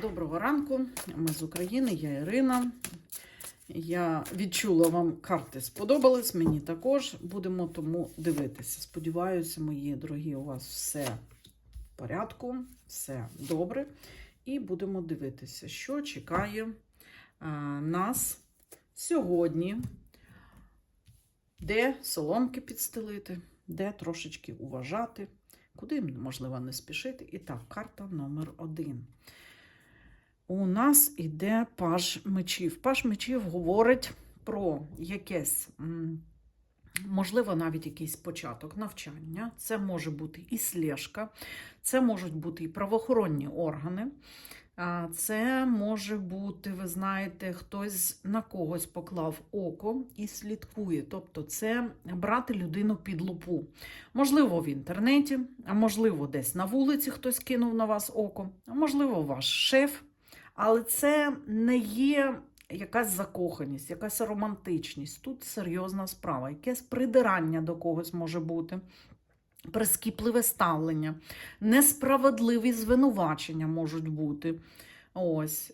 Доброго ранку. Ми з України, я Ірина. Я відчула, вам карти сподобались, мені також. Будемо тому дивитися. Сподіваюся, мої дорогі, у вас все в порядку, все добре. І будемо дивитися, що чекає а, нас сьогодні, де соломки підстелити, де трошечки уважати, куди можливо не спішити. І так, карта номер один. У нас іде паж мечів. Паж мечів говорить про якесь, можливо, навіть якийсь початок навчання. Це може бути і слежка, це можуть бути і правоохоронні органи. Це може бути, ви знаєте, хтось на когось поклав око і слідкує. Тобто, це брати людину під лупу. Можливо, в інтернеті, а можливо, десь на вулиці хтось кинув на вас око, а можливо, ваш шеф. Але це не є якась закоханість, якась романтичність. Тут серйозна справа, якесь придирання до когось може бути. Прискіпливе ставлення, несправедливі звинувачення можуть бути. Ось.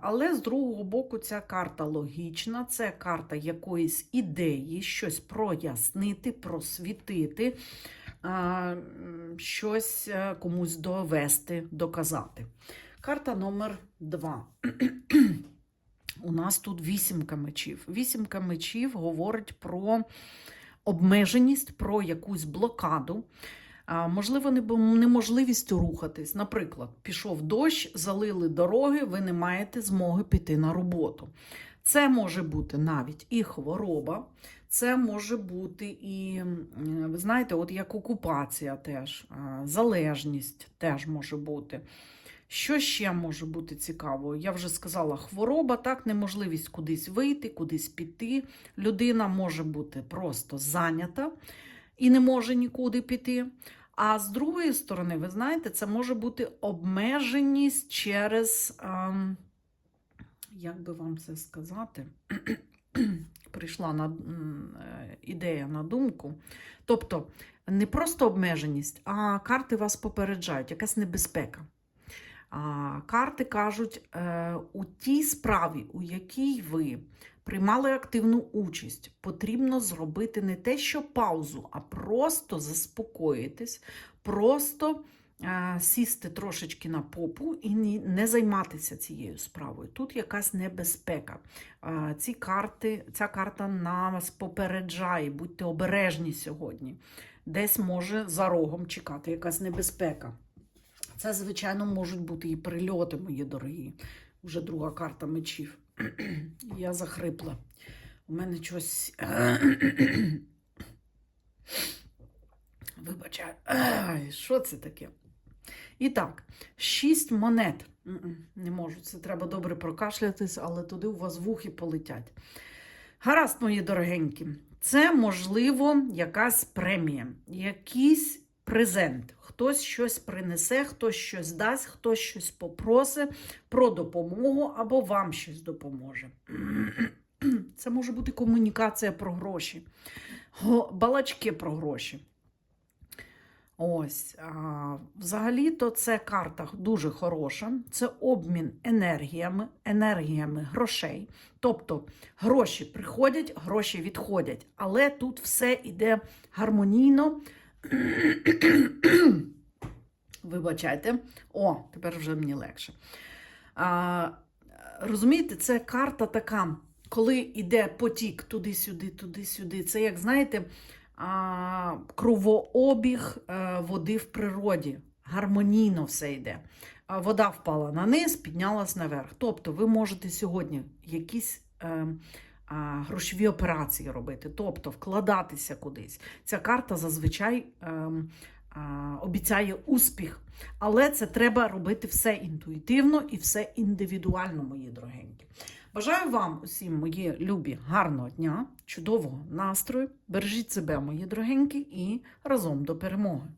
Але з другого боку, ця карта логічна, це карта якоїсь ідеї, щось прояснити, просвітити, щось е, комусь довести, доказати. Карта номер два. У нас тут вісімка мечів. Вісімка мечів говорить про обмеженість, про якусь блокаду. Можливо, неможливість рухатись. Наприклад, пішов дощ, залили дороги, ви не маєте змоги піти на роботу. Це може бути навіть і хвороба, це може бути і, ви знаєте, от як окупація теж, залежність теж може бути. Що ще може бути цікаво? Я вже сказала, хвороба, так, неможливість кудись вийти, кудись піти. Людина може бути просто зайнята і не може нікуди піти. А з другої сторони, ви знаєте, це може бути обмеженість через, ем, як би вам це сказати, прийшла на, е, ідея на думку. Тобто, не просто обмеженість, а карти вас попереджають, якась небезпека. Карти кажуть, е, у тій справі, у якій ви приймали активну участь, потрібно зробити не те, що паузу, а просто заспокоїтись, просто е, сісти трошечки на попу і не займатися цією справою. Тут якась небезпека. Ці карти, ця карта нас попереджає, будьте обережні сьогодні. Десь може за рогом чекати якась небезпека. Це, звичайно, можуть бути і прильоти, мої дорогі. Уже друга карта мечів. Я захрипла. У мене щось. Вибачаю. Що це таке? І так, шість монет. Не можу, це треба добре прокашлятись, але туди у вас вухи полетять. Гаразд, мої дорогенькі, це, можливо, якась премія, якийсь презент. Хтось щось принесе, хтось щось дасть, хтось щось попросить про допомогу або вам щось допоможе. Це може бути комунікація про гроші, балачки про гроші. Ось, взагалі-то це карта дуже хороша. Це обмін енергіями, енергіями грошей. Тобто гроші приходять, гроші відходять. Але тут все йде гармонійно. Вибачайте. О, тепер вже мені легше. А, розумієте, це карта така, коли йде потік туди-сюди, туди-сюди. Це, як знаєте, а, кровообіг е, води в природі. Гармонійно все йде. А Вода впала на низ, піднялась наверх. Тобто ви можете сьогодні якісь е, грошові операції робити, тобто вкладатися кудись. Ця карта зазвичай ем, обіцяє успіх, але це треба робити все інтуїтивно і все індивідуально, мої дорогенькі. Бажаю вам усім, мої любі, гарного дня, чудового настрою. Бережіть себе, мої дорогенькі, і разом до перемоги.